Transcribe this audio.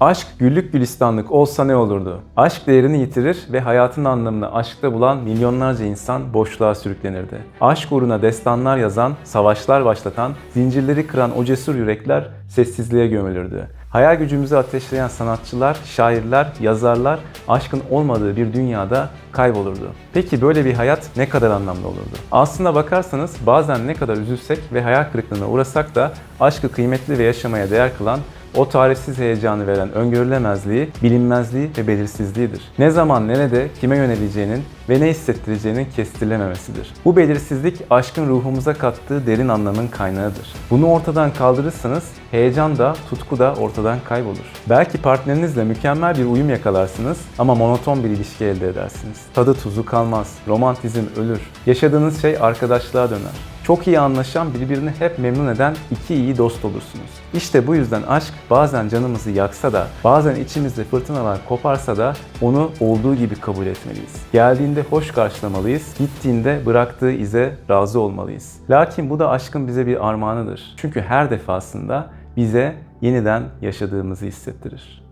Aşk güllük gülistanlık olsa ne olurdu? Aşk değerini yitirir ve hayatın anlamını aşkta bulan milyonlarca insan boşluğa sürüklenirdi. Aşk uğruna destanlar yazan, savaşlar başlatan, zincirleri kıran o cesur yürekler sessizliğe gömülürdü. Hayal gücümüzü ateşleyen sanatçılar, şairler, yazarlar aşkın olmadığı bir dünyada kaybolurdu. Peki böyle bir hayat ne kadar anlamlı olurdu? Aslına bakarsanız bazen ne kadar üzülsek ve hayal kırıklığına uğrasak da aşkı kıymetli ve yaşamaya değer kılan o tarifsiz heyecanı veren öngörülemezliği, bilinmezliği ve belirsizliğidir. Ne zaman, nerede, kime yöneleceğinin ve ne hissettireceğinin kestirilememesidir. Bu belirsizlik aşkın ruhumuza kattığı derin anlamın kaynağıdır. Bunu ortadan kaldırırsanız heyecan da, tutku da ortadan kaybolur. Belki partnerinizle mükemmel bir uyum yakalarsınız ama monoton bir ilişki elde edersiniz. Tadı tuzu kalmaz, romantizm ölür. Yaşadığınız şey arkadaşlığa döner. Çok iyi anlaşan, birbirini hep memnun eden iki iyi dost olursunuz. İşte bu yüzden aşk bazen canımızı yaksa da, bazen içimizde fırtınalar koparsa da onu olduğu gibi kabul etmeliyiz. Geldiğinde hoş karşılamalıyız, gittiğinde bıraktığı ize razı olmalıyız. Lakin bu da aşkın bize bir armağanıdır. Çünkü her defasında bize yeniden yaşadığımızı hissettirir.